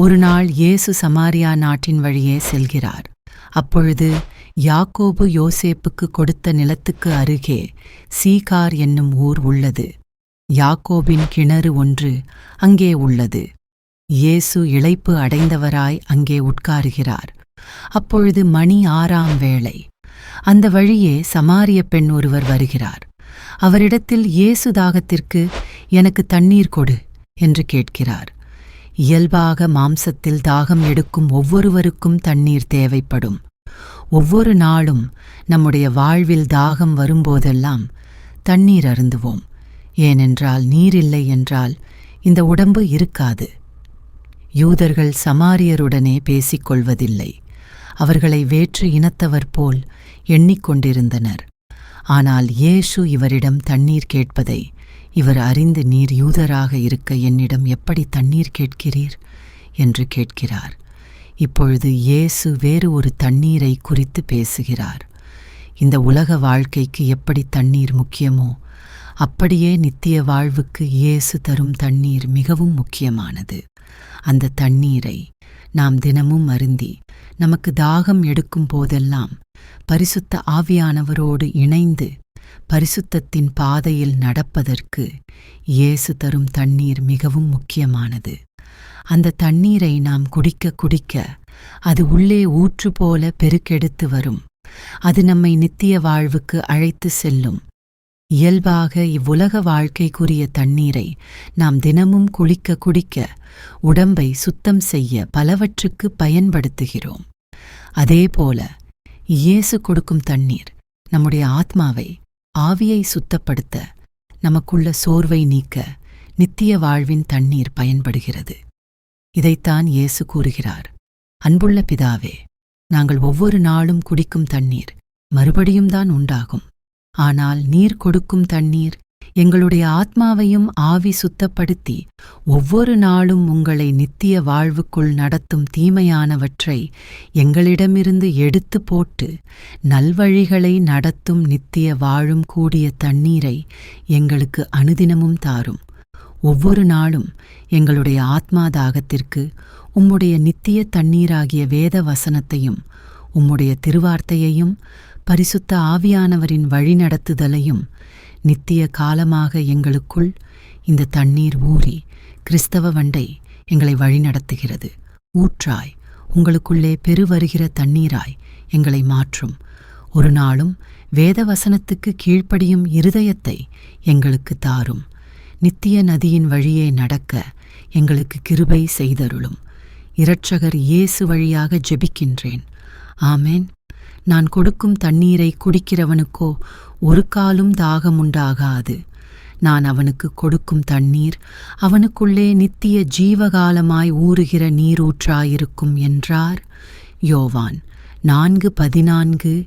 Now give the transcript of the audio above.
ஒரு நாள் இயேசு சமாரியா நாட்டின் வழியே செல்கிறார். அப்பொழுது யாக்கோபு யோசேப்புக்கு கொடுத்த நிலத்துக்கு அருகே சீகார் என்னும் ஊர் உள்ளது. யாக்கோபின் கிணறு ஒன்று அங்கே உள்ளது. இயேசு இழைப்பு அடைந்தவராய் அங்கே உட்காருகிறார். அப்பொழுது மணி ஆறாம் வேளை. அந்த வழியே சமாரிய பெண் ஒருவர் வருகிறார். அவரிடத்தில் இயேசு தாகத்திற்கு எனக்கு தண்ணீர் கொடு என்று கேட்கிறார். இயல்பாக மாம்சத்தில் தாகம் எடுக்கும் ஒவ்வொருவருக்கும் தண்ணீர் தேவைப்படும். ஒவ்வொரு நாளும் நம்முடைய வாழ்வில் தாகம் வரும்போதெல்லாம் தண்ணீர் அருந்துவோம். ஏனென்றால் நீர் இல்லை என்றால் இந்த உடம்பு இருக்காது. யூதர்கள் சமாரியருடனே பேசிக்கொள்வதில்லை. அவர்களை வேற்று இனத்தவர் போல் எண்ணிக்கொண்டிருந்தனர். ஆனால் இயேசு இவரிடம் தண்ணீர் கேட்பதை இவர் அறிந்து நீர் யூதராக இருக்க என்னிடம் எப்படி தண்ணீர் கேட்கிறீர்? என்று கேட்கிறார். இப்பொழுது இயேசு வேறு ஒரு தண்ணீரை குறித்து பேசுகிறார். இந்த உலக வாழ்க்கைக்கு எப்படி தண்ணீர் முக்கியமோ அப்படியே நித்திய வாழ்வுக்கு இயேசு தரும் தண்ணீர் மிகவும் முக்கியமானது. அந்த தண்ணீரை நாம் தினமும் அருந்தி நமக்கு தாகம் எடுக்கும் போதெல்லாம் பரிசுத்த ஆவியானவரோடு இணைந்து பரிசுத்தத்தின் பாதையில் நடப்பதற்கு இயேசு தரும் தண்ணீர் மிகவும் முக்கியமானது. அந்த தண்ணீரை நாம் குடிக்க குடிக்க அது உள்ளே ஊற்று போல பெருக்கெடுத்து வரும். அது நம்மை நித்திய வாழ்வுக்கு அழைத்து செல்லும். இயல்பாக இவ்வுலக வாழ்க்கைக்குரிய தண்ணீரை நாம் தினமும் குளிக்க குடிக்க உடம்பை சுத்தம் செய்ய பலவற்றுக்கு பயன்படுத்துகிறோம். அதேபோல இயேசு கொடுக்கும் தண்ணீர் நம்முடைய ஆத்மாவை ஆவியை சுத்தப்படுத்த நமக்குள்ள சோர்வை நீக்க நித்திய வாழ்வின் தண்ணீர் பயன்படுகிறது. இதைத்தான் இயேசு கூறுகிறார். அன்புள்ள பிதாவே நாங்கள் ஒவ்வொரு நாளும் குடிக்கும் தண்ணீர் மறுபடியும் தான் உண்டாகும். ஆனால் நீர் கொடுக்கும் தண்ணீர் எங்களுடைய ஆத்மாவையும் ஆவி சுத்தப்படுத்தி ஒவ்வொரு நாளும் உங்களை நித்திய வாழ்வுக்குள் நடத்தும் தீமையானவற்றை எங்களிடமிருந்து எடுத்து போட்டு நல்வழிகளை நடத்தும் நித்திய வாழும் கூடிய தண்ணீரை எங்களுக்கு அனுதினமும் தாரும். ஒவ்வொரு நாளும் எங்களுடைய ஆத்மா தாகத்திற்கு உம்முடைய நித்திய தண்ணீராகிய வேத வசனத்தையும் உம்முடைய திருவார்த்தையையும் பரிசுத்த ஆவியானவரின் வழிநடத்துதலையும் நித்திய காலமாக எங்களுக்குள் இந்த தண்ணீர் ஊறி கிறிஸ்தவ வண்டை எங்களை வழிநடத்துகிறது. ஊற்றாய் உங்களுக்குள்ளே பெருவருகிற தண்ணீராய் எங்களை மாற்றும். ஒரு நாளும் வேத வசனத்துக்கு கீழ்ப்படியும் இருதயத்தை எங்களுக்கு தாரும். நித்திய நதியின் வழியே நடக்க எங்களுக்கு கிருபை செய்தருளும். இரட்சகர் இயேசு வழியாக ஜெபிக்கின்றேன். ஆமேன். நான் கொடுக்கும் தண்ணீரை குடிக்கிறவனுக்கோ ஒரு காலும் தாகம் உண்டாகாது நான் அவனுக்கு கொடுக்கும் தண்ணீர் அவனுக்குள்ளே நித்திய ஜீவகாலமாய் ஊறுகிற நீரூற்றாயிருக்கும் என்றார் யோவான். நான்கு பதினான்கு